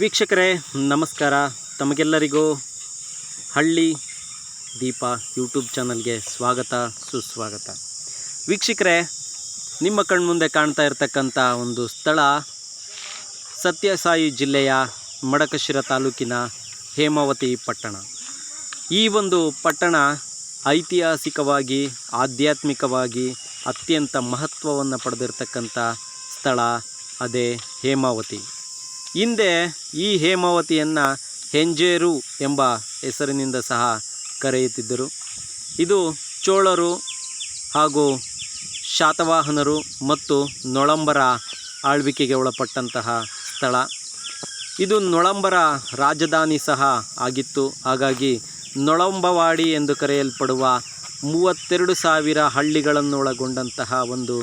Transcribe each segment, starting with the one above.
ವೀಕ್ಷಕರೇ, ನಮಸ್ಕಾರ. ತಮಗೆಲ್ಲರಿಗೂ ಹಳ್ಳಿ ದೀಪ ಯೂಟ್ಯೂಬ್ ಚಾನಲ್ಗೆ ಸ್ವಾಗತ, ಸುಸ್ವಾಗತ. ವೀಕ್ಷಕರೇ, ನಿಮ್ಮ ಕಣ್ಮುಂದೆ ಕಾಣ್ತಾ ಇರತಕ್ಕಂಥ ಒಂದು ಸ್ಥಳ ಸತ್ಯಸಾಯಿ ಜಿಲ್ಲೆಯ ಮಡಕಶಿರ ತಾಲೂಕಿನ ಹೇಮಾವತಿ ಪಟ್ಟಣ. ಈ ಒಂದು ಪಟ್ಟಣ ಐತಿಹಾಸಿಕವಾಗಿ, ಆಧ್ಯಾತ್ಮಿಕವಾಗಿ ಅತ್ಯಂತ ಮಹತ್ವವನ್ನು ಪಡೆದಿರತಕ್ಕಂಥ ಸ್ಥಳ ಅದೇ ಹೇಮಾವತಿ. ಹಿಂದೆ ಈ ಹೇಮಾವತಿಯನ್ನು ಹೆಂಜೇರು ಎಂಬ ಹೆಸರಿನಿಂದ ಸಹ ಕರೆಯುತ್ತಿದ್ದರು. ಇದು ಚೋಳರು ಹಾಗೂ ಶಾತವಾಹನರು ಮತ್ತು ನೊಳಂಬರ ಆಳ್ವಿಕೆಗೆ ಒಳಪಟ್ಟಂತಹ ಸ್ಥಳ. ಇದು ನೊಳಂಬರ ರಾಜಧಾನಿ ಸಹ ಆಗಿತ್ತು. ಹಾಗಾಗಿ ನೊಳಂಬವಾಡಿ ಎಂದು ಕರೆಯಲ್ಪಡುವ ಮೂವತ್ತೆರಡು ಸಾವಿರ ಹಳ್ಳಿಗಳನ್ನು ಒಳಗೊಂಡಂತಹ ಒಂದು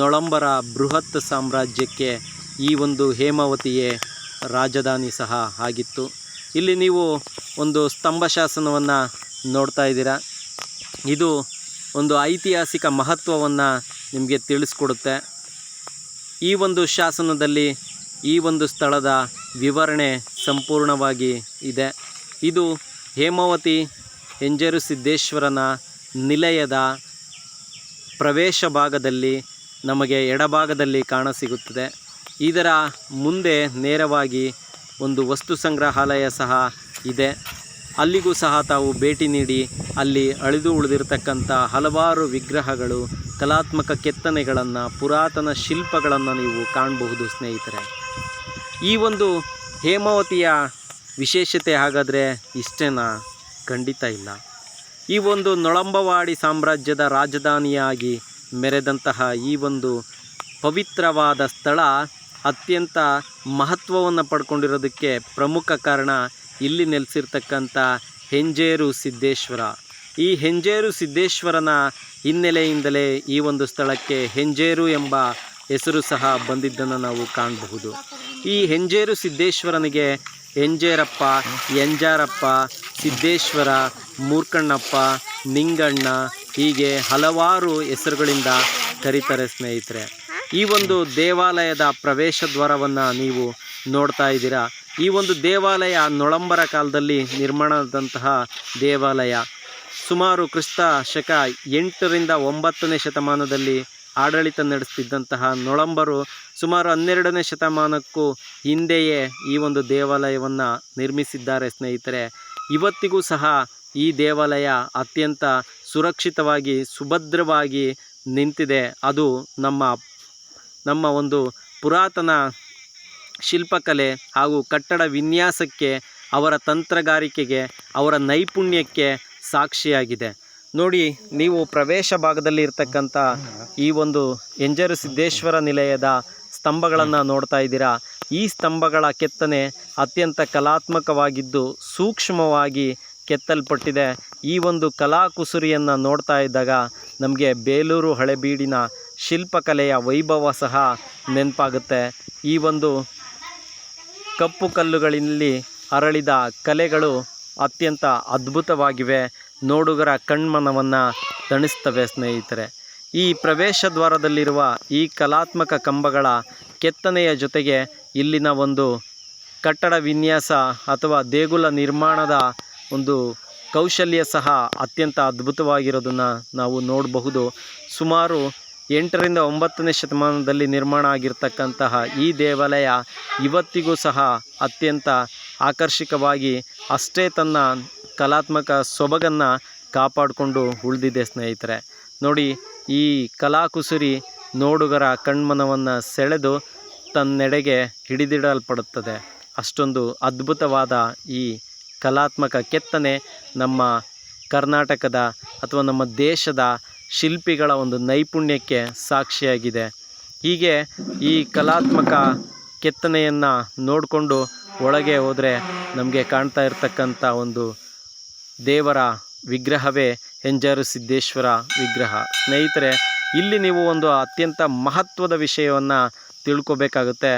ನೊಳಂಬರ ಬೃಹತ್ ಸಾಮ್ರಾಜ್ಯಕ್ಕೆ ಈ ಒಂದು ಹೇಮಾವತಿಯೇ ರಾಜಧಾನಿ ಸಹ ಆಗಿತ್ತು. ಇಲ್ಲಿ ನೀವು ಒಂದು ಸ್ತಂಭ ಶಾಸನವನ್ನು ನೋಡ್ತಾ ಇದ್ದೀರಾ. ಇದು ಒಂದು ಐತಿಹಾಸಿಕ ಮಹತ್ವವನ್ನು ನಿಮಗೆ ತಿಳಿಸ್ಕೊಡುತ್ತೆ. ಈ ಒಂದು ಶಾಸನದಲ್ಲಿ ಈ ಒಂದು ಸ್ಥಳದ ವಿವರಣೆ ಸಂಪೂರ್ಣವಾಗಿ ಇದೆ. ಇದು ಹೇಮಾವತಿ ಹೆಂಜರು ಸಿದ್ದೇಶ್ವರನ ನಿಲಯದ ಪ್ರವೇಶ ಭಾಗದಲ್ಲಿ ನಮಗೆ ಎಡಭಾಗದಲ್ಲಿ ಕಾಣಸಿಗುತ್ತದೆ ಇದರ ಮುಂದೆ ನೇರವಾಗಿ ಒಂದು ವಸ್ತು ಸಂಗ್ರಹಾಲಯ ಸಹ ಇದೆ. ಅಲ್ಲಿಗೂ ಸಹ ತಾವು ಭೇಟಿ ನೀಡಿ, ಅಲ್ಲಿ ಅಳಿದು ಉಳಿದಿರತಕ್ಕಂಥ ಹಲವಾರು ವಿಗ್ರಹಗಳು, ಕಲಾತ್ಮಕ ಕೆತ್ತನೆಗಳನ್ನು, ಪುರಾತನ ಶಿಲ್ಪಗಳನ್ನು ನೀವು ಕಾಣಬಹುದು ಸ್ನೇಹಿತರೆ. ಈ ಒಂದು ಹೇಮಾವತಿಯ ವಿಶೇಷತೆ ಹಾಗಾದರೆ ಇಷ್ಟೇನಾ? ಖಂಡಿತ ಇಲ್ಲ. ಈ ಒಂದು ನೊಳಂಬವಾಡಿ ಸಾಮ್ರಾಜ್ಯದ ರಾಜಧಾನಿಯಾಗಿ ಮೆರೆದಂತಹ ಈ ಒಂದು ಪವಿತ್ರವಾದ ಸ್ಥಳ ಅತ್ಯಂತ ಮಹತ್ವವನ್ನು ಪಡ್ಕೊಂಡಿರೋದಕ್ಕೆ ಪ್ರಮುಖ ಕಾರಣ ಇಲ್ಲಿ ನೆಲೆಸಿರ್ತಕ್ಕಂಥ ಹೆಂಜೇರು ಸಿದ್ದೇಶ್ವರ. ಈ ಹೆಂಜೇರು ಸಿದ್ದೇಶ್ವರನ ಹಿನ್ನೆಲೆಯಿಂದಲೇ ಈ ಒಂದು ಸ್ಥಳಕ್ಕೆ ಹೆಂಜೇರು ಎಂಬ ಹೆಸರು ಸಹ ಬಂದಿದ್ದನ್ನು ನಾವು ಕಾಣಬಹುದು. ಈ ಹೆಂಜೇರು ಸಿದ್ದೇಶ್ವರನಿಗೆ ಹೆಂಜೇರಪ್ಪ ಎಂಜಾರಪ್ಪ ಸಿದ್ದೇಶ್ವರ, ಮೂರ್ಕಣ್ಣಪ್ಪ, ನಿಂಗಣ್ಣ ಹೀಗೆ ಹಲವಾರು ಹೆಸರುಗಳಿಂದ ಕರೀತಾರೆ ಸ್ನೇಹಿತರೆ. ಈ ಒಂದು ದೇವಾಲಯದ ಪ್ರವೇಶ ದ್ವಾರವನ್ನು ನೀವು ನೋಡ್ತಾ ಇದ್ದೀರಾ. ಈ ಒಂದು ದೇವಾಲಯ ನೊಳಂಬರ ಕಾಲದಲ್ಲಿ ನಿರ್ಮಾಣದಂತಹ ದೇವಾಲಯ. ಸುಮಾರು ಕ್ರಿಸ್ತ ಶಕ ಎಂಟರಿಂದ ಒಂಬತ್ತನೇ ಶತಮಾನದಲ್ಲಿ ಆಡಳಿತ ನಡೆಸ್ತಿದ್ದಂತಹ ನೊಳಂಬರು ಸುಮಾರು ಹನ್ನೆರಡನೇ ಶತಮಾನಕ್ಕೂ ಹಿಂದೆಯೇ ಈ ಒಂದು ದೇವಾಲಯವನ್ನು ನಿರ್ಮಿಸಿದ್ದಾರೆ ಸ್ನೇಹಿತರೆ. ಇವತ್ತಿಗೂ ಸಹ ಈ ದೇವಾಲಯ ಅತ್ಯಂತ ಸುರಕ್ಷಿತವಾಗಿ, ಸುಭದ್ರವಾಗಿ ನಿಂತಿದೆ. ಅದು ನಮ್ಮ ನಮ್ಮ ಒಂದು ಪುರಾತನ ಶಿಲ್ಪಕಲೆ ಹಾಗೂ ಕಟ್ಟಡ ವಿನ್ಯಾಸಕ್ಕೆ, ಅವರ ತಂತ್ರಗಾರಿಕೆಗೆ, ಅವರ ನೈಪುಣ್ಯಕ್ಕೆ ಸಾಕ್ಷಿಯಾಗಿದೆ. ನೋಡಿ, ನೀವು ಪ್ರವೇಶ ಭಾಗದಲ್ಲಿ ಇರ್ತಕ್ಕಂಥ ಈ ಒಂದು ಎಂಜರು ಸಿದ್ದೇಶ್ವರ ನಿಲಯದ ಸ್ತಂಭಗಳನ್ನು ನೋಡ್ತಾ ಇದ್ದೀರಾ? ಈ ಸ್ತಂಭಗಳ ಕೆತ್ತನೆ ಅತ್ಯಂತ ಕಲಾತ್ಮಕವಾಗಿದ್ದು, ಸೂಕ್ಷ್ಮವಾಗಿ ಕೆತ್ತಲ್ಪಟ್ಟಿದೆ. ಈ ಒಂದು ಕಲಾಕುಸುರಿಯನ್ನು ನೋಡ್ತಾ ಇದ್ದಾಗ ನಮಗೆ ಬೇಲೂರು ಹಳೆಬೀಡಿನ ಶಿಲ್ಪಕಲೆಯ ವೈಭವ ಸಹ ನೆನಪಾಗುತ್ತೆ. ಈ ಒಂದು ಕಪ್ಪು ಕಲ್ಲುಗಳಲ್ಲಿ ಅರಳಿದ ಕಲೆಗಳು ಅತ್ಯಂತ ಅದ್ಭುತವಾಗಿವೆ. ನೋಡುಗರ ಕಣ್ಮನವನ್ನು ತಣಿಸ್ತವೆ ಸ್ನೇಹಿತರೆ. ಈ ಪ್ರವೇಶ ದ್ವಾರದಲ್ಲಿರುವ ಈ ಕಲಾತ್ಮಕ ಕಂಬಗಳ ಕೆತ್ತನೆಯ ಜೊತೆಗೆ ಇಲ್ಲಿನ ಒಂದು ಕಟ್ಟಡ ವಿನ್ಯಾಸ ಅಥವಾ ದೇಗುಲ ನಿರ್ಮಾಣದ ಒಂದು ಕೌಶಲ್ಯ ಸಹ ಅತ್ಯಂತ ಅದ್ಭುತವಾಗಿರೋದನ್ನು ನಾವು ನೋಡಬಹುದು. ಸುಮಾರು ಎಂಟರಿಂದ ಒಂಬತ್ತನೇ ಶತಮಾನದಲ್ಲಿ ನಿರ್ಮಾಣ ಆಗಿರ್ತಕ್ಕಂತಹ ಈ ದೇವಾಲಯ ಇವತ್ತಿಗೂ ಸಹ ಅತ್ಯಂತ ಆಕರ್ಷಕವಾಗಿ ಅಷ್ಟೇ ತನ್ನ ಕಲಾತ್ಮಕ ಸೊಬಗನ್ನು ಕಾಪಾಡಿಕೊಂಡು ಉಳಿದಿದೆ ಸ್ನೇಹಿತರೆ. ನೋಡಿ, ಈ ಕಲಾಕುಸುರಿ ನೋಡುಗರ ಕಣ್ಮನವನ್ನು ಸೆಳೆದು ತನ್ನೆಡೆಗೆ ಹಿಡಿದಿಡಲ್ಪಡುತ್ತದೆ. ಅಷ್ಟೊಂದು ಅದ್ಭುತವಾದ ಈ ಕಲಾತ್ಮಕ ಕೆತ್ತನೆ ನಮ್ಮ ಕರ್ನಾಟಕದ ಅಥವಾ ನಮ್ಮ ದೇಶದ ಶಿಲ್ಪಿಗಳ ಒಂದು ನೈಪುಣ್ಯಕ್ಕೆ ಸಾಕ್ಷಿಯಾಗಿದೆ. ಹೀಗೆ ಈ ಕಲಾತ್ಮಕ ಕೆತ್ತನೆಯನ್ನು ನೋಡಿಕೊಂಡು ಒಳಗೆ ಹೋದರೆ ನಮಗೆ ಕಾಣ್ತಾ ಇರತಕ್ಕಂಥ ಒಂದು ದೇವರ ವಿಗ್ರಹವೇ ಹೆಂಜಾರು ಸಿದ್ದೇಶ್ವರ ವಿಗ್ರಹ. ಸ್ನೇಹಿತರೆ, ಇಲ್ಲಿ ನೀವು ಒಂದು ಅತ್ಯಂತ ಮಹತ್ವದ ವಿಷಯವನ್ನು ತಿಳ್ಕೊಬೇಕಾಗುತ್ತೆ.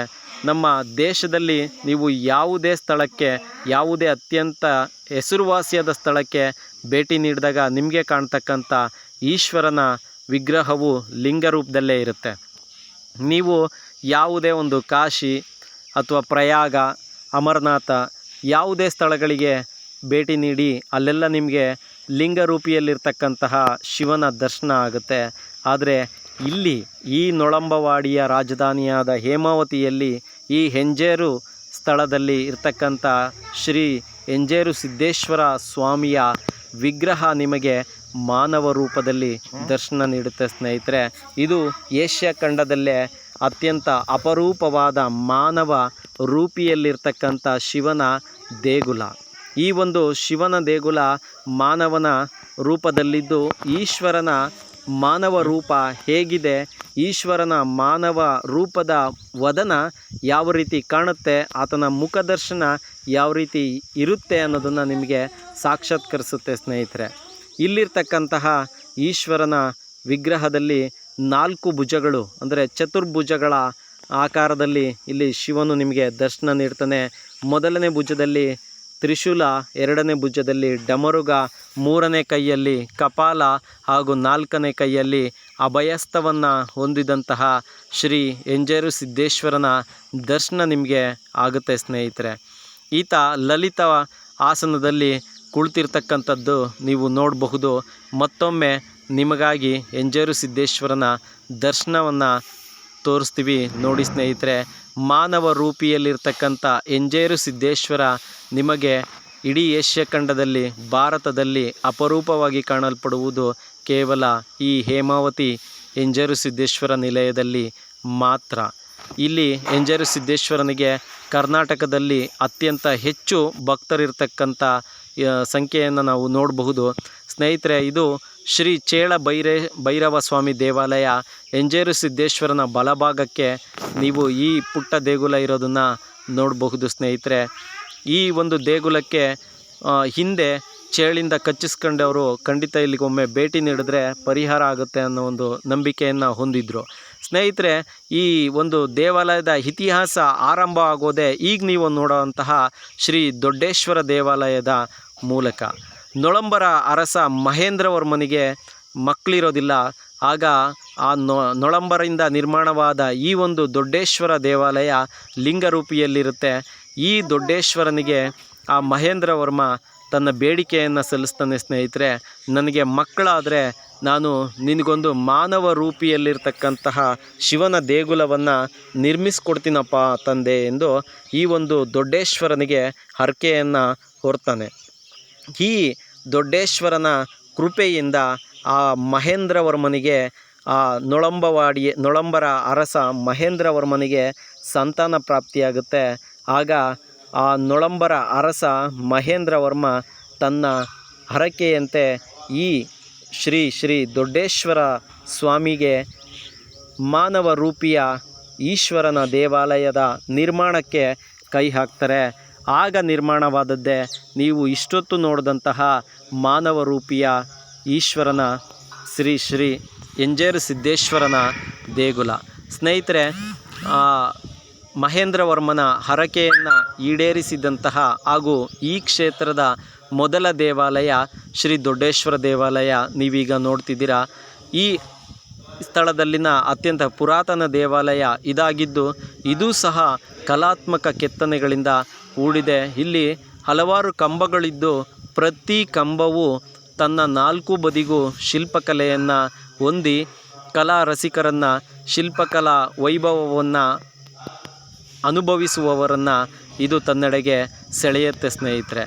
ನಮ್ಮ ದೇಶದಲ್ಲಿ ನೀವು ಯಾವುದೇ ಸ್ಥಳಕ್ಕೆ, ಯಾವುದೇ ಅತ್ಯಂತ ಹೆಸರುವಾಸಿಯಾದ ಸ್ಥಳಕ್ಕೆ ಭೇಟಿ ನೀಡಿದಾಗ ನಿಮಗೆ ಕಾಣ್ತಕ್ಕಂಥ ಈಶ್ವರನ ವಿಗ್ರಹವು ಲಿಂಗ ರೂಪದಲ್ಲೇ ಇರುತ್ತೆ. ನೀವು ಯಾವುದೇ ಒಂದು ಕಾಶಿ ಅಥವಾ ಪ್ರಯಾಗ, ಅಮರನಾಥ ಯಾವುದೇ ಸ್ಥಳಗಳಿಗೆ ಭೇಟಿ ನೀಡಿ ಅಲ್ಲೆಲ್ಲ ನಿಮಗೆ ಲಿಂಗ ರೂಪಿಯಲ್ಲಿರ್ತಕ್ಕಂತಹ ಶಿವನ ದರ್ಶನ ಆಗುತ್ತೆ. ಆದರೆ ಇಲ್ಲಿ ಈ ನೊಳಂಬವಾಡಿಯ ರಾಜಧಾನಿಯಾದ ಹೇಮಾವತಿಯಲ್ಲಿ ಈ ಹೆಂಜೇರು ಸ್ಥಳದಲ್ಲಿ ಇರತಕ್ಕಂಥ ಶ್ರೀ ಹೆಂಜೇರು ಸಿದ್ದೇಶ್ವರ ಸ್ವಾಮಿಯ ವಿಗ್ರಹ ನಿಮಗೆ ಮಾನವ ರೂಪದಲ್ಲಿ ದರ್ಶನ ನೀಡುತ್ತೆ ಸ್ನೇಹಿತರೆ. ಇದು ಏಷ್ಯಾ ಖಂಡದಲ್ಲೇ ಅತ್ಯಂತ ಅಪರೂಪವಾದ ಮಾನವ ರೂಪಿಯಲ್ಲಿರ್ತಕ್ಕಂಥ ಶಿವನ ದೇಗುಲ. ಈ ಒಂದು ಶಿವನ ದೇಗುಲ ಮಾನವನ ರೂಪದಲ್ಲಿದ್ದು ಈಶ್ವರನ ಮಾನವ ರೂಪ ಹೇಗಿದೆ? ಈಶ್ವರನ ಮಾನವ ರೂಪದ ವದನ ಯಾವ ರೀತಿ ಕಾಣುತ್ತೆ? ಆತನ ಮುಖದರ್ಶನ ಯಾವ ರೀತಿ ಇರುತ್ತೆ ಅನ್ನೋದನ್ನು ನಿಮಗೆ ಸಾಕ್ಷಾತ್ಕರಿಸುತ್ತೆ ಸ್ನೇಹಿತರೆ. ಇಲ್ಲಿರ್ತಕ್ಕಂತಹ ಈಶ್ವರನ ವಿಗ್ರಹದಲ್ಲಿ ನಾಲ್ಕು ಭುಜಗಳು, ಅಂದರೆ ಚತುರ್ಭುಜಗಳ ಆಕಾರದಲ್ಲಿ ಇಲ್ಲಿ ಶಿವನು ನಿಮಗೆ ದರ್ಶನ ನೀಡ್ತಾನೆ. ಮೊದಲನೇ ಭುಜದಲ್ಲಿ ತ್ರಿಶೂಲ ಎರಡನೇ ಭುಜದಲ್ಲಿ ಡಮರುಗ ಮೂರನೇ ಕೈಯಲ್ಲಿ ಕಪಾಲ ಹಾಗೂ ನಾಲ್ಕನೇ ಕೈಯಲ್ಲಿ ಅಭಯಸ್ತವನ್ನು ಹೊಂದಿದಂತಹ ಶ್ರೀ ಎಂಜೇರು ಸಿದ್ದೇಶ್ವರನ ದರ್ಶನ ನಿಮಗೆ ಆಗುತ್ತೆ ಸ್ನೇಹಿತರೆ. ಈತ ಲಲಿತ ಆಸನದಲ್ಲಿ ಕುಳಿತಿರ್ತಕ್ಕಂಥದ್ದು ನೀವು ನೋಡಬಹುದು. ಮತ್ತೊಮ್ಮೆ ನಿಮಗಾಗಿ ಎಂಜೇರು ಸಿದ್ದೇಶ್ವರನ ದರ್ಶನವನ್ನು ತೋರಿಸ್ತೀವಿ ನೋಡಿ ಸ್ನೇಹಿತರೆ. ಮಾನವ ರೂಪಿಯಲ್ಲಿರ್ತಕ್ಕಂಥ ಎಂಜೇರು ಸಿದ್ದೇಶ್ವರ ನಿಮಗೆ ಇಡೀ ಏಷ್ಯಾ ಖಂಡದಲ್ಲಿ, ಭಾರತದಲ್ಲಿ ಅಪರೂಪವಾಗಿ ಕಾಣಲ್ಪಡುವುದು ಕೇವಲ ಈ ಹೇಮಾವತಿ ಎಂಜೇರು ಸಿದ್ದೇಶ್ವರ ನಿಲಯದಲ್ಲಿ ಮಾತ್ರ. ಇಲ್ಲಿ ಎಂಜೇರು ಸಿದ್ದೇಶ್ವರನಿಗೆ ಕರ್ನಾಟಕದಲ್ಲಿ ಅತ್ಯಂತ ಹೆಚ್ಚು ಭಕ್ತರಿರ್ತಕ್ಕಂಥ ಸಂಖ್ಯೆಯನ್ನು ನಾವು ನೋಡಬಹುದು. ಸ್ನೇಹಿತರೆ, ಇದು ಶ್ರೀ ಚೇಳ ಬೈರೇ ಭೈರವ ಸ್ವಾಮಿ ದೇವಾಲಯ ಎಂಜೇರು ಸಿದ್ದೇಶ್ವರನ ಬಲಭಾಗಕ್ಕೆ ನೀವು ಈ ಪುಟ್ಟ ದೇಗುಲ ಇರೋದನ್ನು ನೋಡಬಹುದು ಸ್ನೇಹಿತರೆ. ಈ ಒಂದು ದೇಗುಲಕ್ಕೆ ಹಿಂದೆ ಚೇಳಿಂದ ಕಚ್ಚಿಸ್ಕೊಂಡವರು ಖಂಡಿತ ಇಲ್ಲಿಗೊಮ್ಮೆ ಭೇಟಿ ನೀಡಿದ್ರೆ ಪರಿಹಾರ ಆಗುತ್ತೆ ಅನ್ನೋ ಒಂದು ನಂಬಿಕೆಯನ್ನು ಹೊಂದಿದ್ರು. ಸ್ನೇಹಿತರೆ, ಈ ಒಂದು ದೇವಾಲಯದ ಇತಿಹಾಸ ಆರಂಭ ಆಗೋದೇ ಈಗ ನೀವು ನೋಡುವಂತಹ ಶ್ರೀ ದೊಡ್ಡೇಶ್ವರ ದೇವಾಲಯದ ಮೂಲಕ. ನೊಳಂಬರ ಅರಸ ಮಹೇಂದ್ರವರ್ಮನಿಗೆ ಮಕ್ಕಳಿರೋದಿಲ್ಲ. ಆಗ ಆ ನೊಳಂಬರಿಂದ ನಿರ್ಮಾಣವಾದ ಈ ಒಂದು ದೊಡ್ಡೇಶ್ವರ ದೇವಾಲಯ ಲಿಂಗರೂಪಿಯಲ್ಲಿರುತ್ತೆ. ಈ ದೊಡ್ಡೇಶ್ವರನಿಗೆ ಆ ಮಹೇಂದ್ರವರ್ಮ ತನ್ನ ಬೇಡಿಕೆಯನ್ನು ಸಲ್ಲಿಸ್ತಾನೆ ಸ್ನೇಹಿತರೆ, ನನಗೆ ಮಕ್ಕಳಾದರೆ ನಾನು ನಿನಗೊಂದು ಮಾನವ ರೂಪಿಯಲ್ಲಿರ್ತಕ್ಕಂತಹ ಶಿವನ ದೇಗುಲವನ್ನು ನಿರ್ಮಿಸಿಕೊಡ್ತೀನಪ್ಪ ತಂದೆ ಎಂದು ಈ ಒಂದು ದೊಡ್ಡೇಶ್ವರನಿಗೆ ಹರಕೆಯನ್ನು ಹೊರ್ತಾನೆ. ಈ ದೊಡ್ಡೇಶ್ವರನ ಕೃಪೆಯಿಂದ ಆ ಮಹೇಂದ್ರವರ್ಮನಿಗೆ, ಆ ನೊಳಂಬವಾಡಿ, ನೊಳಂಬರ ಅರಸ ಮಹೇಂದ್ರವರ್ಮನಿಗೆ ಸಂತಾನ ಪ್ರಾಪ್ತಿಯಾಗುತ್ತೆ. ಆಗ ಆ ನೊಳಂಬರ ಅರಸ ಮಹೇಂದ್ರವರ್ಮ ತನ್ನ ಹರಕೆಯಂತೆ ಈ ಶ್ರೀ ಶ್ರೀ ದೊಡ್ಡೇಶ್ವರ ಸ್ವಾಮಿಗೆ ಮಾನವ ರೂಪಿಯ ಈಶ್ವರನ ದೇವಾಲಯದ ನಿರ್ಮಾಣಕ್ಕೆ ಕೈ ಹಾಕ್ತಾರೆ. ಆಗ ನಿರ್ಮಾಣವಾದದ್ದೇ ನೀವು ಇಷ್ಟೊತ್ತು ನೋಡಿದಂತಹ ಮಾನವ ರೂಪಿಯ ಈಶ್ವರನ ಶ್ರೀ ಶ್ರೀ ಎಂಜೇರು ಸಿದ್ದೇಶ್ವರನ ದೇಗುಲ. ಸ್ನೇಹಿತರೆ ಮಹೇಂದ್ರ ಮಹೇಂದ್ರವರ್ಮನ ಹರಕೆಯನ್ನು ಈಡೇರಿಸಿದಂತಹ ಹಾಗೂ ಈ ಕ್ಷೇತ್ರದ ಮೊದಲ ದೇವಾಲಯ ಶ್ರೀ ದೊಡ್ಡೇಶ್ವರ ದೇವಾಲಯ ನೀವೀಗ ನೋಡ್ತಿದ್ದೀರಾ. ಈ ಸ್ಥಳದಲ್ಲಿನ ಅತ್ಯಂತ ಪುರಾತನ ದೇವಾಲಯ ಇದಾಗಿದ್ದು, ಇದು ಸಹ ಕಲಾತ್ಮಕ ಕೆತ್ತನೆಗಳಿಂದ ಕೂಡಿದೆ. ಇಲ್ಲಿ ಹಲವಾರು ಕಂಬಗಳಿದ್ದು, ಪ್ರತಿ ಕಂಬವು ತನ್ನ ನಾಲ್ಕು ಬದಿಗೂ ಶಿಲ್ಪಕಲೆಯನ್ನು ಹೊಂದಿ, ಕಲಾ ರಸಿಕರನ್ನು, ಶಿಲ್ಪಕಲಾ ವೈಭವವನ್ನು ಅನುಭವಿಸುವವರನ್ನು ಇದು ತನ್ನೆಡೆಗೆ ಸೆಳೆಯುತ್ತೆ ಸ್ನೇಹಿತರೆ.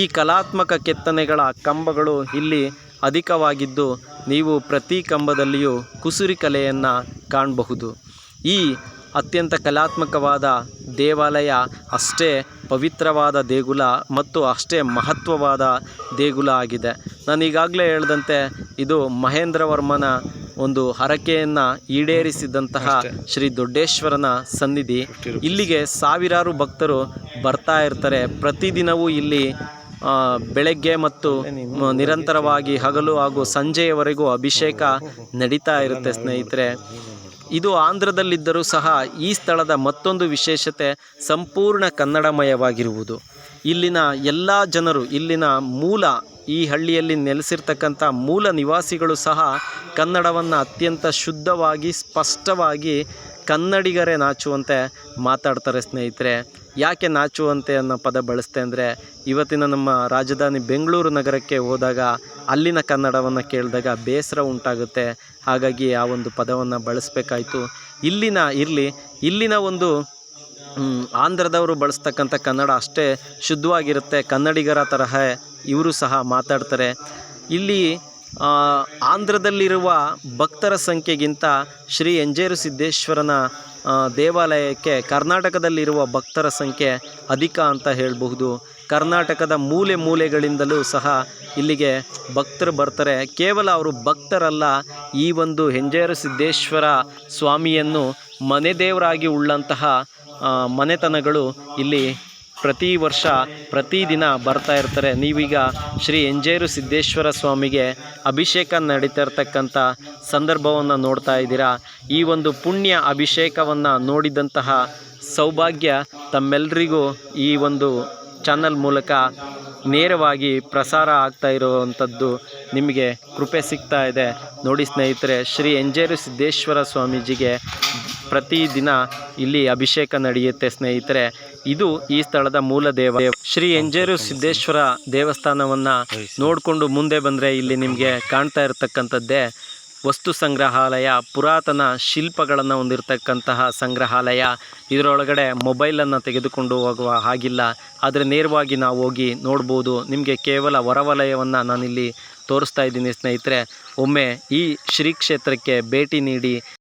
ಈ ಕಲಾತ್ಮಕ ಕೆತ್ತನೆಗಳ ಕಂಬಗಳು ಇಲ್ಲಿ ಅಧಿಕವಾಗಿದ್ದು, ನೀವು ಪ್ರತಿ ಕಂಬದಲ್ಲಿಯೂ ಕುಸುರಿ ಕಲೆಯನ್ನು ಕಾಣಬಹುದು. ಈ ಅತ್ಯಂತ ಕಲಾತ್ಮಕವಾದ ದೇವಾಲಯ ಅಷ್ಟೇ ಪವಿತ್ರವಾದ ದೇಗುಲ ಮತ್ತು ಅಷ್ಟೇ ಮಹತ್ವವಾದ ದೇಗುಲ ಆಗಿದೆ. ನಾನು ಈಗಾಗಲೇ ಹೇಳಿದಂತೆ ಇದು ಮಹೇಂದ್ರವರ್ಮನ ಒಂದು ಹರಕೆಯನ್ನು ಈಡೇರಿಸಿದಂತಹ ಶ್ರೀ ದೊಡ್ಡೇಶ್ವರನ ಸನ್ನಿಧಿ. ಇಲ್ಲಿಗೆ ಸಾವಿರಾರು ಭಕ್ತರು ಬರ್ತಾ ಇರ್ತಾರೆ. ಪ್ರತಿದಿನವೂ ಇಲ್ಲಿ ಬೆಳಗ್ಗೆ ಮತ್ತು ನಿರಂತರವಾಗಿ ಹಗಲು ಹಾಗೂ ಸಂಜೆಯವರೆಗೂ ಅಭಿಷೇಕ ನಡೀತಾ ಇರುತ್ತೆ ಸ್ನೇಹಿತರೆ. ಇದು ಆಂಧ್ರದಲ್ಲಿದ್ದರೂ ಸಹ ಈ ಸ್ಥಳದ ಮತ್ತೊಂದು ವಿಶೇಷತೆ ಸಂಪೂರ್ಣ ಕನ್ನಡಮಯವಾಗಿರುವುದು. ಇಲ್ಲಿನ ಎಲ್ಲ ಜನರು, ಇಲ್ಲಿನ ಮೂಲ, ಈ ಹಳ್ಳಿಯಲ್ಲಿ ನೆಲೆಸಿರ್ತಕ್ಕಂಥ ಮೂಲ ನಿವಾಸಿಗಳು ಸಹ ಕನ್ನಡವನ್ನು ಅತ್ಯಂತ ಶುದ್ಧವಾಗಿ, ಸ್ಪಷ್ಟವಾಗಿ ಕನ್ನಡಿಗರೇ ನಾಚುವಂತೆ ಮಾತಾಡ್ತಾರೆ ಸ್ನೇಹಿತರೆ. ಯಾಕೆ ನಾಚುವಂತೆ ಅನ್ನೋ ಪದ ಬಳಸ್ತೆ ಅಂದರೆ ಇವತ್ತಿನ ನಮ್ಮ ರಾಜಧಾನಿ ಬೆಂಗಳೂರು ನಗರಕ್ಕೆ ಹೋದಾಗ ಅಲ್ಲಿನ ಕನ್ನಡವನ್ನು ಕೇಳಿದಾಗ ಬೇಸರ ಉಂಟಾಗುತ್ತೆ. ಹಾಗಾಗಿ ಆ ಒಂದು ಪದವನ್ನು ಬಳಸಬೇಕಾಯಿತು. ಇಲ್ಲಿನ, ಇರಲಿ, ಇಲ್ಲಿನ ಒಂದು ಆಂಧ್ರದವರು ಬಳಸ್ತಕ್ಕಂಥ ಕನ್ನಡ ಅಷ್ಟೇ ಶುದ್ಧವಾಗಿರುತ್ತೆ. ಕನ್ನಡಿಗರ ತರಹ ಇವರು ಸಹ ಮಾತಾಡ್ತಾರೆ. ಇಲ್ಲಿ ಆಂಧ್ರದಲ್ಲಿರುವ ಭಕ್ತರ ಸಂಖ್ಯೆಗಿಂತ ಶ್ರೀ ಎಂಜೇರು ಸಿದ್ದೇಶ್ವರನ ದೇವಾಲಯಕ್ಕೆ ಕರ್ನಾಟಕದಲ್ಲಿರುವ ಭಕ್ತರ ಸಂಖ್ಯೆ ಅಧಿಕ ಅಂತ ಹೇಳಬಹುದು. ಕರ್ನಾಟಕದ ಮೂಲೆ ಮೂಲೆಗಳಿಂದಲೂ ಸಹ ಇಲ್ಲಿಗೆ ಭಕ್ತರು ಬರ್ತಾರೆ. ಕೇವಲ ಅವರು ಭಕ್ತರಲ್ಲ, ಈ ಒಂದು ಹೆಂಜೇರು ಸಿದ್ದೇಶ್ವರ ಸ್ವಾಮಿಯನ್ನು ಮನೆ ದೇವರಾಗಿ ಉಳ್ಳಂತಹ ಮನೆತನಗಳು ಇಲ್ಲಿ ಪ್ರತಿ ವರ್ಷ ಪ್ರತಿದಿನ ಬರ್ತಾ ಇರ್ತಾರೆ. ನೀವೀಗ ಶ್ರೀ ಎಂಜೇರು ಸಿದ್ದೇಶ್ವರ ಸ್ವಾಮಿಗೆ ಅಭಿಷೇಕ ನಡೀತಾ ಇರ್ತಕ್ಕಂಥ ಸಂದರ್ಭವನ್ನು ನೋಡ್ತಾ ಇದ್ದೀರಾ. ಈ ಒಂದು ಪುಣ್ಯ ಅಭಿಷೇಕವನ್ನು ನೋಡಿದಂತಹ ಸೌಭಾಗ್ಯ ತಮ್ಮೆಲ್ಲರಿಗೂ ಈ ಒಂದು ಚಾನಲ್ ಮೂಲಕ ನೇರವಾಗಿ ಪ್ರಸಾರ ಆಗ್ತಾ ಇರುವಂಥದ್ದು ನಿಮಗೆ ಕೃಪೆ ಸಿಗ್ತಾ ಇದೆ. ನೋಡಿ ಸ್ನೇಹಿತರೆ, ಶ್ರೀ ಎಂಜೇರು ಸಿದ್ದೇಶ್ವರ ಸ್ವಾಮೀಜಿಗೆ ಪ್ರತಿದಿನ ಇಲ್ಲಿ ಅಭಿಷೇಕ ನಡೆಯುತ್ತೆ, ಸ್ನೇಹಿತರೆ. ಇದು ಈ ಸ್ಥಳದ ಮೂಲ ದೇವ ಶ್ರೀ ಎಂಜೇರು ಸಿದ್ದೇಶ್ವರ ದೇವಸ್ಥಾನವನ್ನು ನೋಡಿಕೊಂಡು ಮುಂದೆ ಬಂದರೆ ಇಲ್ಲಿ ನಿಮಗೆ ಕಾಣ್ತಾ ಇರತಕ್ಕಂಥದ್ದೇ ವಸ್ತು ಸಂಗ್ರಹಾಲಯ, ಪುರಾತನ ಶಿಲ್ಪಗಳನ್ನು ಹೊಂದಿರತಕ್ಕಂತಹ ಸಂಗ್ರಹಾಲಯ. ಇದರೊಳಗಡೆ ಮೊಬೈಲನ್ನು ತೆಗೆದುಕೊಂಡು ಹೋಗುವ ಹಾಗಿಲ್ಲ. ಆದರೆ ನೇರವಾಗಿ ನಾವು ಹೋಗಿ ನೋಡ್ಬೋದು. ನಿಮಗೆ ಕೇವಲ ಹೊರವಲಯವನ್ನು ನಾನಿಲ್ಲಿ ತೋರಿಸ್ತಾ ಇದ್ದೀನಿ, ಸ್ನೇಹಿತರೆ. ಒಮ್ಮೆ ಈ ಶ್ರೀ ಕ್ಷೇತ್ರಕ್ಕೆ ಭೇಟಿ ನೀಡಿ.